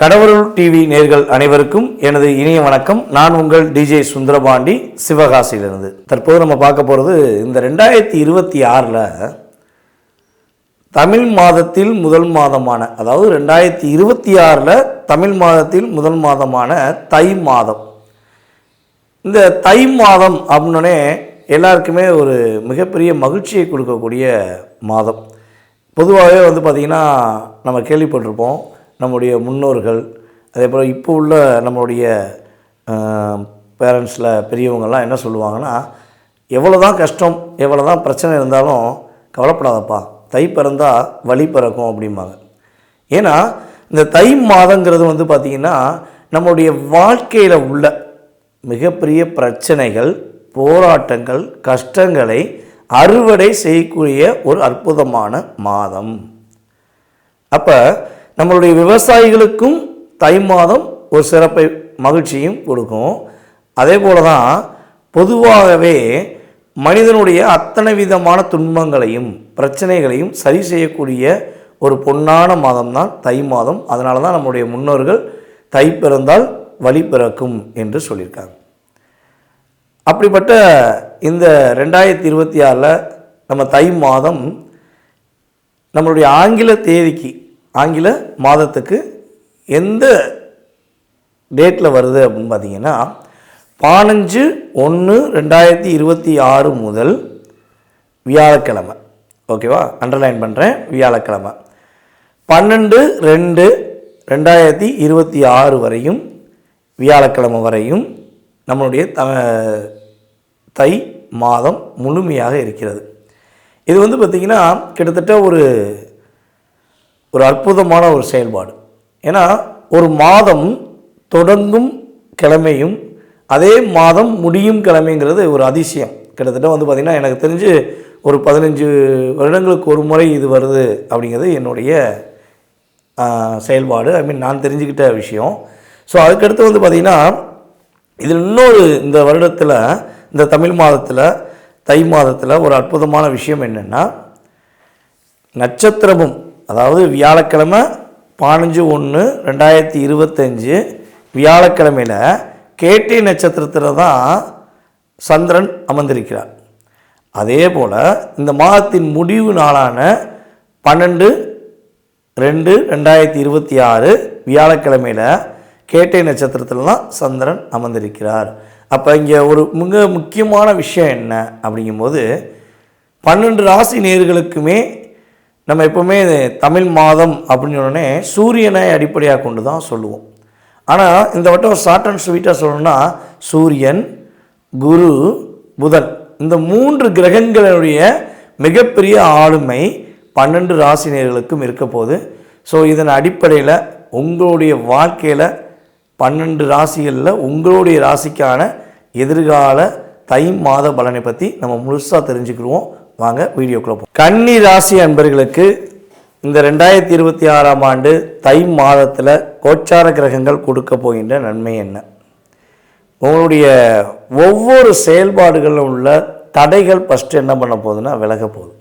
கடவுள் டிவி நேர்கள் அனைவருக்கும் எனது இனிய வணக்கம். நான் உங்கள் டிஜே சுந்தரபாண்டி சிவகாசியிலிருந்து. தற்போது நம்ம பார்க்க போகிறது இந்த ரெண்டாயிரத்தி இருபத்தி ஆறில் தமிழ் மாதத்தில் முதல் மாதமான அதாவது ரெண்டாயிரத்தி இருபத்தி ஆறில் தமிழ் மாதத்தில் முதல் மாதமான தை மாதம். இந்த தை மாதம் அப்படின்னே எல்லாருக்குமே ஒரு மிகப்பெரிய மகிழ்ச்சியை கொடுக்கக்கூடிய மாதம். பொதுவாகவே வந்து பார்த்திங்கன்னா நம்ம கேள்விப்பட்டிருப்போம் நம்முடைய முன்னோர்கள் அதே போல் இப்போ உள்ள நம்மளுடைய பேரண்ட்ஸில் பெரியவங்கள்லாம் என்ன சொல்லுவாங்கன்னா எவ்வளோ தான் கஷ்டம் எவ்வளோ தான் பிரச்சனை இருந்தாலும் கவலைப்படாதப்பா. தை பிறந்தால் வழி பிறக்கும் அப்படிம்பாங்க. ஏன்னா இந்த தை மாதங்கிறது வந்து பார்த்திங்கன்னா நம்மளுடைய வாழ்க்கையில் உள்ள மிகப்பெரிய பிரச்சனைகள் போராட்டங்கள் கஷ்டங்களை அறுவடை செய்யக்கூடிய ஒரு அற்புதமான மாதம். அப்போ நம்மளுடைய விவசாயிகளுக்கும் தை மாதம் ஒரு சிறப்பை மகிழ்ச்சியும் கொடுக்கும். அதே போல தான் பொதுவாகவே மனிதனுடைய அத்தனை விதமான துன்பங்களையும் பிரச்சனைகளையும் சரி செய்யக்கூடிய ஒரு பொன்னான மாதம் தான் தை மாதம். அதனால தான் நம்முடைய முன்னோர்கள் தை பிறந்தால் வழி பிறக்கும் என்று சொல்லியிருக்காங்க. அப்படிப்பட்ட இந்த ரெண்டாயிரத்தி இருபத்தி ஆறில் நம்ம தை மாதம் நம்மளுடைய ஆங்கில தேதிக்கு ஆங்கில மாதத்துக்கு எந்த டேட்டில் வருது அப்படின்னு பார்த்தீங்கன்னா பதினஞ்சு ஒன்று ரெண்டாயிரத்தி இருபத்தி ஆறு முதல் வியாழக்கிழமை. ஓகேவா? அண்டர்லைன் பண்ணுறேன் வியாழக்கிழமை. பன்னெண்டு ரெண்டு ரெண்டாயிரத்தி இருபத்தி ஆறு வரையும் வியாழக்கிழமை வரையும் நம்மளுடைய த தை மாதம் முழுமையாக இருக்கிறது. இது வந்து பார்த்திங்கன்னா கிட்டத்தட்ட ஒரு ஒரு அற்புதமான ஒரு செயல்பாடு. ஏன்னா ஒரு மாதம் தொடங்கும் கிழமையும் அதே மாதம் முடியும் கிழமைங்கிறது ஒரு அதிசயம். கிட்டத்தட்ட வந்து பார்த்திங்கன்னா எனக்கு தெரிஞ்சு ஒரு பதினஞ்சு வருடங்களுக்கு ஒரு முறை இது வருது அப்படிங்கிறது என்னுடைய செயல்பாடு. ஐ மீன் நான் தெரிஞ்சுக்கிட்ட விஷயம். ஸோ அதுக்கடுத்து வந்து பார்த்திங்கன்னா இதில் இன்னொரு இந்த வருடத்தில் இந்த தமிழ் மாதத்தில் தை மாதத்தில் ஒரு அற்புதமான விஷயம் என்னென்னா நட்சத்திரமும் அதாவது வியாழக்கிழமை பதினஞ்சு ஒன்று ரெண்டாயிரத்தி இருபத்தஞ்சு வியாழக்கிழமையில் கேட்டை நட்சத்திரத்தில் தான் சந்திரன் அமர்ந்திருக்கிறார். அதே போல் இந்த மாதத்தின் முடிவு நாளான பன்னெண்டு ரெண்டு ரெண்டாயிரத்தி இருபத்தி ஆறு வியாழக்கிழமையில் கேட்டை நட்சத்திரத்தில் தான் சந்திரன் அமர்ந்திருக்கிறார். அப்போ இங்கே ஒரு மிக முக்கியமான விஷயம் என்ன அப்படிங்கும்போது பன்னெண்டு ராசி நேர்களுக்குமே நம்ம எப்போவுமே தமிழ் மாதம் அப்படின்னு உடனே சூரியனை அடிப்படையாக கொண்டு தான் சொல்லுவோம். ஆனால் இந்த வட்டம் ஒரு ஷார்ட் அண்ட் ஸ்வீட்டாக சொல்லணும்னா சூரியன் குரு புதன் இந்த மூன்று கிரகங்களுடைய மிகப்பெரிய ஆளுமை பன்னெண்டு ராசினியர்களுக்கும் இருக்க போது ஸோ இதன் அடிப்படையில் உங்களுடைய வாழ்க்கையில் பன்னெண்டு ராசிகளில் உங்களுடைய ராசிக்கான எதிர்கால தை மாத பலனை பற்றி நம்ம முழுசாக தெரிஞ்சுக்கிடுவோம். வாங்க வீடியோக்குள்ள போவோம் கன்னி ராசி அன்பர்களுக்கு இந்த ரெண்டாயிரத்தி இருபத்தி ஆறாம் ஆண்டு தை மாதத்தில் கோச்சார கிரகங்கள் கொடுக்க போகின்ற நன்மை என்ன? உங்களுடைய ஒவ்வொரு செயல்பாடுகளிலும் உள்ள தடைகள் ஃபஸ்ட்டு என்ன பண்ண போகுதுன்னா விலக போகுது.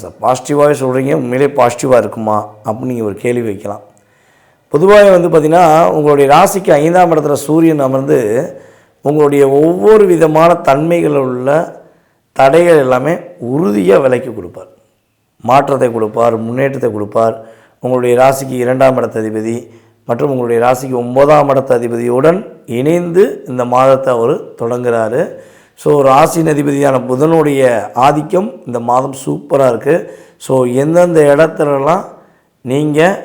சார் பாசிட்டிவாகவே சொல்கிறீங்க உண்மையிலே பாசிட்டிவாக இருக்குமா? அப்படின்னு நீங்கள் ஒரு கேள்வி வைக்கலாம். பொதுவாக வந்து பார்த்திங்கன்னா உங்களுடைய ராசிக்கு ஐந்தாம் இடத்துல சூரியன் அமர்ந்து உங்களுடைய ஒவ்வொரு விதமான தன்மைகளில் உள்ள தடைகள் எல்லாமே உறுதியாக விலைக்கு கொடுப்பார். மாற்றத்தை கொடுப்பார் முன்னேற்றத்தை கொடுப்பார். உங்களுடைய ராசிக்கு இரண்டாம் இடத்த அதிபதி மற்றும் உங்களுடைய ராசிக்கு ஒன்பதாம் இடத்த அதிபதியுடன் இணைந்து இந்த மாதத்தை அவர் தொடங்குகிறாரு ஸோ ராசியின் அதிபதியான புதனுடைய ஆதிக்கம் இந்த மாதம் சூப்பராக இருக்குது ஸோ எந்தெந்த இடத்துலலாம் நீங்கள்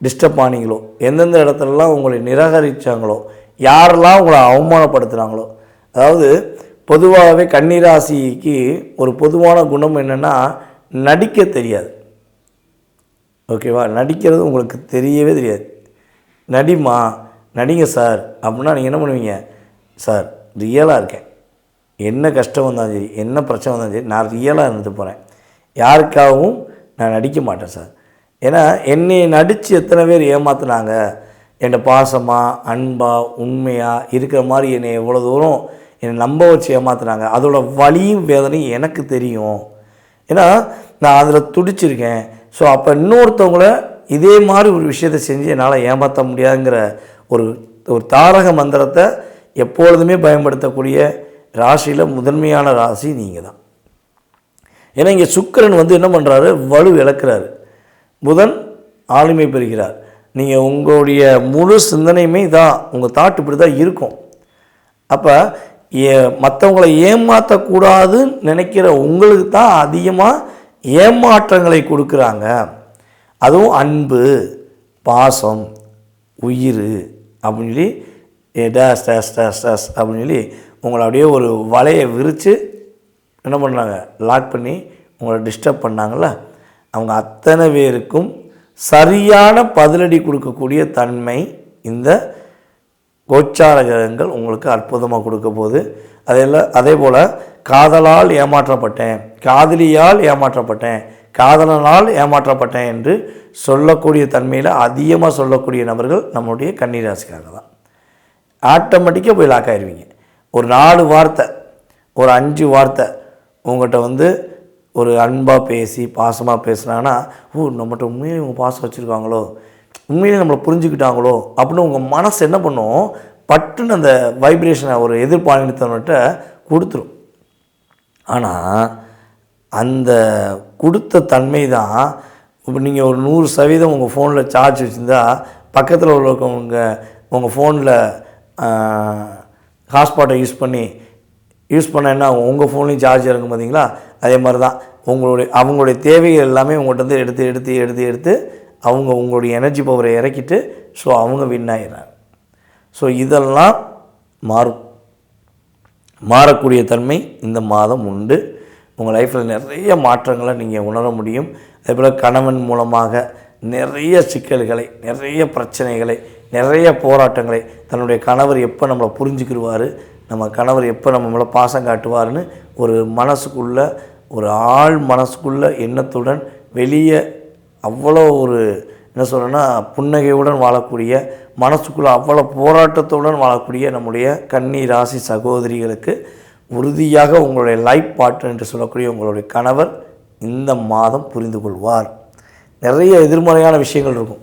டிஸ்டர்ப் ஆனீங்களோ எந்தெந்த இடத்துலலாம் உங்களை நிராகரித்தாங்களோ யாரெல்லாம் உங்களை அவமானப்படுத்துகிறாங்களோ அதாவது பொதுவாகவே கன்னிராசிக்கு ஒரு பொதுவான குணம் என்னென்னா நடிக்க தெரியாது. ஓகேவா? நடிக்கிறது உங்களுக்கு தெரியவே தெரியாது. நடிமா நடிங்க சார். அப்படின்னா நீங்கள் என்ன பண்ணுவீங்க? சார் ரியலாக இருக்கேன். என்ன கஷ்டம் வந்தாலும் சரி என்ன பிரச்சனை வந்தாலும் சரி நான் ரியலாக இருந்துட்டு போகிறேன் யாருக்காகவும் நான் நடிக்க மாட்டேன் சார். ஏன்னா என்னை நடித்து எத்தனை பேர் ஏமாத்துனாங்க? என்கிட்ட பாசமாக அன்பாக உண்மையாக இருக்கிற மாதிரி என்னை எவ்வளோ தூரம் என்னை நம்ப வச்சு ஏமாத்துனாங்க. அதோட வலியும் வேதனையும் எனக்கு தெரியும். ஏன்னா நான் அதில் துடிச்சிருக்கேன். ஸோ அப்போ இன்னொருத்தவங்கள இதே மாதிரி ஒரு விஷயத்தை செஞ்சு என்னால் ஏமாற்ற முடியாதுங்கிற ஒரு ஒரு தாரக மந்திரத்தை எப்பொழுதுமே பயன்படுத்தக்கூடிய ராசியில் முதன்மையான ராசி நீங்கள் தான் ஏன்னா இங்கே சுக்கிரன் வந்து என்ன பண்ணுறாரு வலு இழக்கிறாரு புதன் ஆளுமை பெறுகிறார். நீங்கள் உங்களுடைய முழு சிந்தனையுமே தான் உங்கள் தாட் இப்படி தான் இருக்கும். அப்போ ஏ மற்றவங்களை ஏமாற்றக்கூடாதுன்னு நினைக்கிற உங்களுக்கு தான் அதிகமாக ஏமாற்றங்களை கொடுக்குறாங்க. அதுவும் அன்பு பாசம் உயிர் அப்படின்னு சொல்லி டேஸ் டேஸ் டேஸ் டேஸ் அப்படின்னு சொல்லி உங்களை அப்படியே ஒரு வலையை விரித்து என்ன பண்ணுறாங்க? லாக் பண்ணி உங்களை டிஸ்டர்ப் பண்ணாங்கள அவங்க அத்தனை பேருக்கும் சரியான பதிலடி கொடுக்கக்கூடிய தன்மை இந்த கோச்சார கிரகங்கள் உங்களுக்கு அற்புதமாக கொடுக்க போகுது. அதெல்லாம் அதே போல் காதலால் ஏமாற்றப்பட்டேன் காதலியால் ஏமாற்றப்பட்டேன் காதலனால் ஏமாற்றப்பட்டேன் என்று சொல்லக்கூடிய தன்மையில் அதிகமாக சொல்லக்கூடிய நபர்கள் நம்முடைய கன்னிராசிக்காரங்க தான். ஆட்டோமேட்டிக்காக போய் லாக் ஆயிடுவீங்க ஒரு நாலு வார்த்தை ஒரு அஞ்சு வார்த்தை உங்கள்கிட்ட வந்து ஒரு அன்பாக பேசி பாசமாக பேசுனாங்கன்னா ஓ நம்மகிட்ட உண்மையிலே இவங்க பாசம் வச்சுருக்காங்களோ? உண்மையிலே நம்மளை புரிஞ்சுக்கிட்டாங்களோ அப்படின்னு உங்கள் மனசு என்ன பண்ணும்? பட்டுன்னு அந்த வைப்ரேஷனை ஒரு எதிர்பாலினத்தவன்கிட்ட கொடுத்துரும். ஆனால் அந்த கொடுத்த தன்மை தான் இப்போ நீங்கள் ஒரு நூறு சதவீதம் உங்கள் ஃபோனில் சார்ஜ் வச்சுருந்தா பக்கத்தில் உள்ளவங்க உங்கள் ஃபோனில் ஹாட்ஸ்பாட்டை யூஸ் பண்ணி யூஸ் பண்ண என்ன உங்கள் ஃபோன்லேயும் சார்ஜ் இறங்கும் பார்த்தீங்களா அதே மாதிரி தான் உங்களுடைய அவங்களுடைய தேவைகள் எல்லாமே உங்கள்கிட்ட வந்து எடுத்து எடுத்து எடுத்து எடுத்து அவங்க உங்களுடைய எனர்ஜி பவரை இறக்கிட்டு ஸோ அவங்க வின் ஆகிறாங்க ஸோ இதெல்லாம் மாறும். மாறக்கூடிய தன்மை இந்த மாதம் உண்டு. உங்கள் லைஃப்பில் நிறைய மாற்றங்களை நீங்கள் உணர முடியும். அதே போல் கணவன் மூலமாக நிறைய சிக்கல்களை நிறைய பிரச்சனைகளை நிறைய போராட்டங்களை தன்னுடைய கணவர் எப்போ நம்மளை புரிஞ்சுக்கிடுவார் நம்ம கணவர் எப்போ நம்ம மேலே பாசம் காட்டுவார்னு ஒரு மனசுக்குள்ள ஒரு ஆள் மனசுக்குள்ள எண்ணத்துடன் வெளியே அவ்வளோ ஒரு என்ன சொல்கிறேன்னா புன்னகையுடன் வாழக்கூடிய மனசுக்குள்ளே அவ்வளோ போராட்டத்துடன் வாழக்கூடிய நம்முடைய கன்னி ராசி சகோதரிகளுக்கு உறுதியாக உங்களுடைய லைஃப் பார்ட்னர் என்று சொல்லக்கூடிய உங்களுடைய கணவர் இந்த மாதம் புரிந்து கொள்வார். நிறைய எதிர்மறையான விஷயங்கள் இருக்கும்.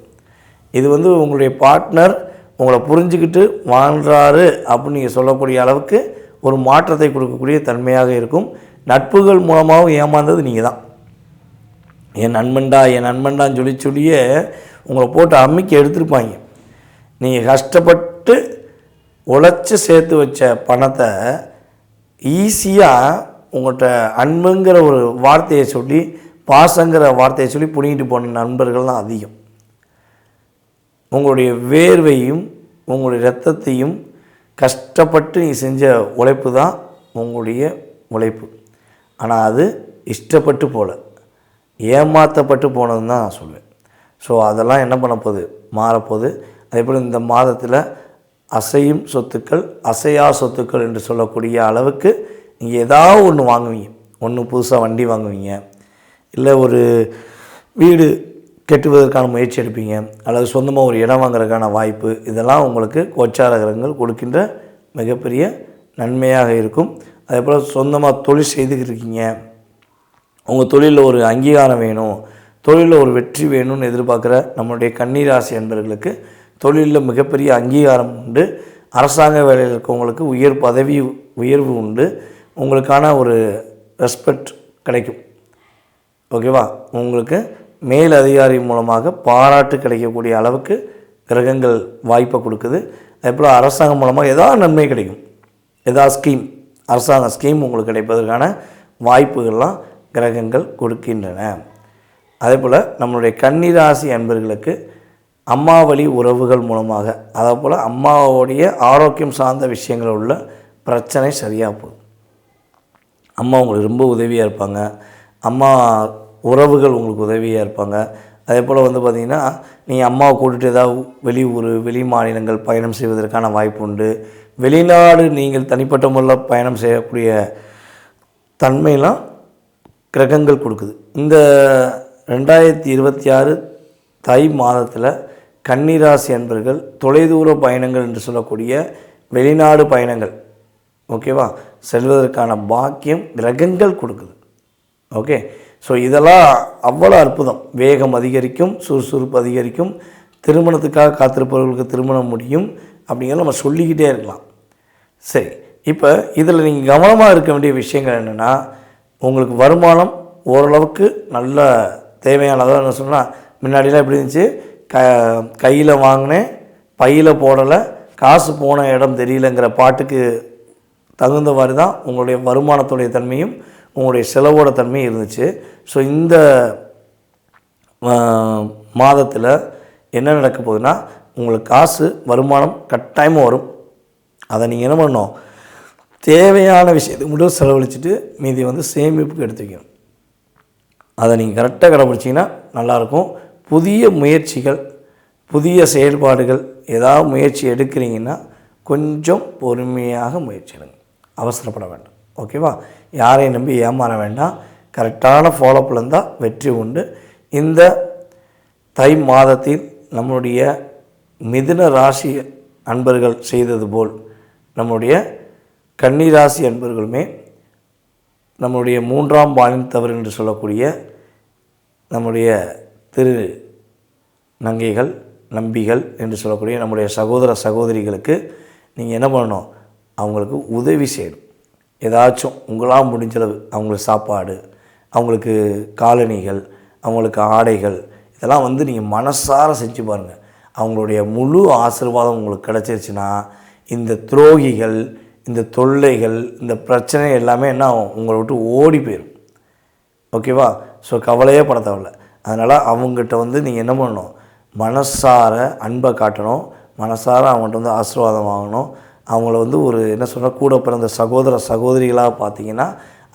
இது வந்து உங்களுடைய பார்ட்னர் உங்களை புரிஞ்சுக்கிட்டு வாழ்கிறாரு அப்படின்னு நீங்கள் சொல்லக்கூடிய அளவுக்கு ஒரு மாற்றத்தை கொடுக்கக்கூடிய தன்மையாக இருக்கும். நட்புகள் மூலமாகவும் ஏமாந்தது நீங்கள் தான் என் நண்பன்டா என் நண்பன்டான்னு சொல்லி சொல்லியே உங்களை போட்டு அம்மிக்கு எடுத்துருப்பாங்க. நீங்கள் கஷ்டப்பட்டு உழைச்சி சேர்த்து வச்ச பணத்தை ஈஸியாக உங்கள்கிட்ட அன்புங்கிற ஒரு வார்த்தையை சொல்லி பாசங்கிற வார்த்தையை சொல்லி பிடிங்கிட்டு போன நண்பர்கள் தான் அதிகம். உங்களுடைய வேர்வையும் உங்களுடைய ரத்தத்தையும் கஷ்டப்பட்டு நீ செஞ்ச உழைப்பு தான் உங்களுடைய உழைப்பு. ஆனால் அது இஷ்டப்பட்டு போல. ஏமாற்றப்பட்டு போனதுன்னு தான் நான் சொல்லுவேன் ஸோ அதெல்லாம் என்ன பண்ண போகுது? மாறப்போகுது அதே போல் இந்த மாதத்தில் அசையும் சொத்துக்கள் அசையா சொத்துக்கள் என்று சொல்லக்கூடிய அளவுக்கு நீங்கள் ஏதாவது ஒன்று வாங்குவீங்க. ஒன்று புதுசாக வண்டி வாங்குவீங்க. இல்லை ஒரு வீடு கெட்டுவதற்கான முயற்சி எடுப்பீங்க. அல்லது சொந்தமாக ஒரு இடம் வாங்குறதுக்கான வாய்ப்பு. இதெல்லாம் உங்களுக்கு கோச்சார கிரகங்கள் கொடுக்கின்ற மிகப்பெரிய நன்மையாக இருக்கும். அதே போல் சொந்தமாக தொழில் செய்துக்கிட்டு இருக்கீங்க. உங்கள் தொழிலில் ஒரு அங்கீகாரம் வேணும் தொழிலில் ஒரு வெற்றி வேணும்னு எதிர்பார்க்குற நம்மளுடைய கன்னிராசி அன்பர்களுக்கு தொழிலில் மிகப்பெரிய அங்கீகாரம் உண்டு. அரசாங்க வேலையில் இருக்கவங்களுக்கு உயர் பதவி உயர்வு உண்டு. உங்களுக்கான ஒரு ரெஸ்பெக்ட் கிடைக்கும். ஓகேவா உங்களுக்கு மேல் அதிகாரி மூலமாக பாராட்டு கிடைக்கக்கூடிய அளவுக்கு கிரகங்கள் வாய்ப்பை கொடுக்குது. அதே போல் அரசாங்கம் மூலமாக ஏதாவது நன்மை கிடைக்கும். ஏதாவது ஸ்கீம் அரசாங்க ஸ்கீம் உங்களுக்கு கிடைப்பதற்கான வாய்ப்புகள்லாம் கிரகங்கள் கொடுக்கின்றன. அதே போல் நம்மளுடைய கன்னிராசி அன்பர்களுக்கு அம்மா வழி உறவுகள் மூலமாக அதே போல் அம்மாவுடைய ஆரோக்கியம் சார்ந்த விஷயங்கள் உள்ள பிரச்சனை சரியாக போகுது. அம்மா உங்களுக்கு ரொம்ப உதவியாக இருப்பாங்க. அம்மா உறவுகள் உங்களுக்கு உதவியாக இருப்பாங்க. அதே போல் வந்து பார்த்திங்கன்னா நீங்கள் அம்மாவை கூட்டிகிட்டு ஏதாவது வெளியூர் வெளி மாநிலங்கள் பயணம் செய்வதற்கான வாய்ப்பு உண்டு. வெளிநாடு நீங்கள் தனிப்பட்ட முறையில் பயணம் செய்யக்கூடிய தன்மையெல்லாம் கிரகங்கள் கொடுக்குது. இந்த ரெண்டாயிரத்தி இருபத்தி ஆறு தை மாதத்தில் கன்னிராசி அன்பர்கள் தொலைதூர பயணங்கள் என்று சொல்லக்கூடிய வெளிநாடு பயணங்கள் ஓகேவா செல்வதற்கான பாக்கியம் கிரகங்கள் கொடுக்குது. ஓகே ஸோ இதெல்லாம் அவ்வளோ அற்புதம். வேகம் அதிகரிக்கும் சுறுசுறுப்பு அதிகரிக்கும் திருமணத்துக்காக காத்திருப்பவர்களுக்கு திருமணம் முடியும் அப்படிங்கிறத நம்ம சொல்லிக்கிட்டே இருக்கலாம். சரி இப்போ இதில் நீங்கள் கவனமாக இருக்க வேண்டிய விஷயங்கள் என்னென்னா உங்களுக்கு வருமானம் ஓரளவுக்கு நல்ல தேவையானதாக என்ன சொன்னால் முன்னாடிலாம் எப்படி இருந்துச்சு? க கையில் வாங்கினேன் பையில் போடலை காசு போன இடம் தெரியலங்கிற பாட்டுக்கு தகுந்த மாதிரி தான் உங்களுடைய வருமானத்துடைய தன்மையும் உங்களுடைய செலவோட தன்மையும் இருந்துச்சு. ஸோ இந்த மாதத்தில் என்ன நடக்க போகுதுன்னா உங்களுக்கு காசு வருமானம் கட்டாயமாக வரும். அதை நீங்கள் என்ன பண்ணணும்? தேவையான விஷயத்துக்கு மட்டும் செலவழிச்சிட்டு மீதி வந்து சேமிப்புக்கு எடுத்து வைக்கணும். அதை நீங்கள் கரெக்டாக கடைப்பிடிச்சிங்கன்னா நல்லாயிருக்கும். புதிய முயற்சிகள் புதிய செயல்பாடுகள் ஏதாவது முயற்சி எடுக்கிறீங்கன்னா கொஞ்சம் பொறுமையாக முயற்சி எடுங்க. அவசரப்பட வேண்டாம். ஓகேவா யாரையும் நம்பி ஏமாற வேண்டாம். கரெக்டான ஃபாலோப்பில் இருந்தால் வெற்றி உண்டு. இந்த தை மாதத்தில் நம்மளுடைய மிதுன ராசி அன்பர்கள் செய்தது போல் நம்முடைய கன்னிராசி அன்பர்களுமே நம்முடைய மூன்றாம் பாலினத்தவர் என்று சொல்லக்கூடிய நம்முடைய திரு நங்கைகள் நம்பிகள் என்று சொல்லக்கூடிய நம்முடைய சகோதர சகோதரிகளுக்கு நீங்கள் என்ன பண்ணணும்? அவங்களுக்கு உதவி செய்யணும். ஏதாச்சும் உங்களால் முடிஞ்சளவு அவங்களுக்கு சாப்பாடு அவங்களுக்கு காலணிகள் அவங்களுக்கு ஆடைகள் இதெல்லாம் வந்து நீங்கள் மனசார செஞ்சு பாருங்கள் அவங்களுடைய முழு ஆசீர்வாதம் உங்களுக்கு கிடச்சிருச்சுன்னா இந்த துரோகிகள் இந்த தொல்லைகள் இந்த பிரச்சனை எல்லாமே என்ன ஆகும்? உங்களை விட்டு ஓடி போயிடும் ஓகேவா? ஸோ கவலையே பட தேவையில்ல. அதனால் அவங்ககிட்ட வந்து நீங்கள் என்ன பண்ணணும்? மனசார அன்பை காட்டணும். மனசார அவங்ககிட்ட வந்து ஆசீர்வாதம் வாங்கணும். அவங்கள வந்து ஒரு என்ன சொல்கிற கூட பிறந்த சகோதர சகோதரிகளாக பார்த்தீங்கன்னா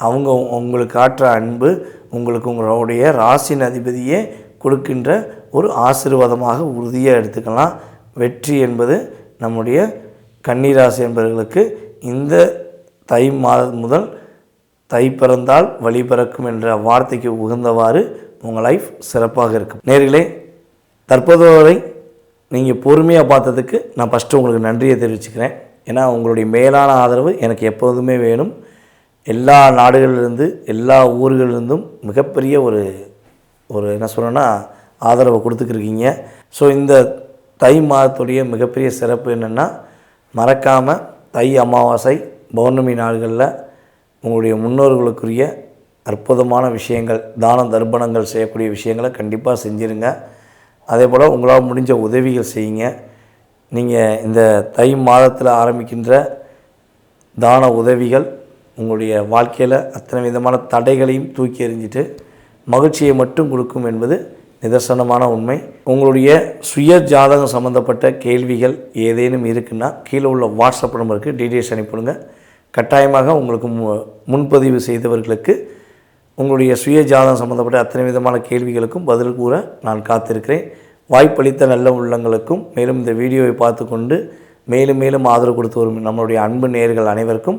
அவங்க உங்களுக்கு காட்டுற அன்பு உங்களுக்கு உங்களுடைய ராசின் அதிபதியே கொடுக்கின்ற ஒரு ஆசீர்வாதமாக உறுதியாக எடுத்துக்கலாம். வெற்றி என்பது நம்முடைய கன்னிராசி என்பவர்களுக்கு இந்த தை மாதம் முதல் தை பிறந்தால் வழி பிறக்கும் என்ற வார்த்தைக்கு உகந்தவாறு உங்கள் லைஃப் சிறப்பாக இருக்கும். நேர்களே தற்போது வரை நீங்கள் பொறுமையாக பார்த்ததுக்கு நான் ஃபஸ்ட்டு உங்களுக்கு நன்றியை தெரிவிச்சுக்கிறேன். ஏன்னா உங்களுடைய மேலான ஆதரவு எனக்கு எப்போதுமே வேணும். எல்லா நாடுகளிலிருந்து எல்லா ஊர்களிலிருந்தும் மிகப்பெரிய ஒரு ஒரு என்ன சொல்லணும்னா ஆதரவை கொடுத்துக்கிருக்கீங்க. ஸோ இந்த தை மாதத்துடைய மிகப்பெரிய சிறப்பு என்னென்னா மறக்காமல் தை அமாவாசை பௌர்ணமி நாள்களில் உங்களுடைய முன்னோர்களுக்குரிய அற்புதமான விஷயங்கள் தான தர்ப்பணங்கள் செய்யக்கூடிய விஷயங்களை கண்டிப்பாக செஞ்சுருங்க. அதே போல் உங்களால் முடிஞ்ச உதவிகள் செய்யுங்க. நீங்கள் இந்த தை மாதத்தில் ஆரம்பிக்கின்ற தான உதவிகள் உங்களுடைய வாழ்க்கையில் அத்தனை விதமான தடைகளையும் தூக்கி எறிஞ்சிட்டு மகிழ்ச்சியை மட்டும் கொடுக்கும் என்பது நிதர்சனமான உண்மை. உங்களுடைய சுய ஜாதகம் சம்மந்தப்பட்ட கேள்விகள் ஏதேனும் இருக்குன்னா கீழே உள்ள வாட்ஸ்அப் நம்பருக்கு டீட்டெயில்ஸ் அனுப்பிவிடுங்க. கட்டாயமாக உங்களுக்கு மு முன்பதிவு செய்தவர்களுக்கு உங்களுடைய சுய ஜாதகம் சம்மந்தப்பட்ட அத்தனை விதமான கேள்விகளுக்கும் பதில் கூற நான் காத்திருக்கிறேன். வாய்ப்பளித்த நல்ல உள்ளங்களுக்கும் மேலும் இந்த வீடியோவை பார்த்து கொண்டு மேலும் மேலும் ஆதரவு கொடுத்து வரும் நம்மளுடைய அன்பு நேர்கள் அனைவருக்கும்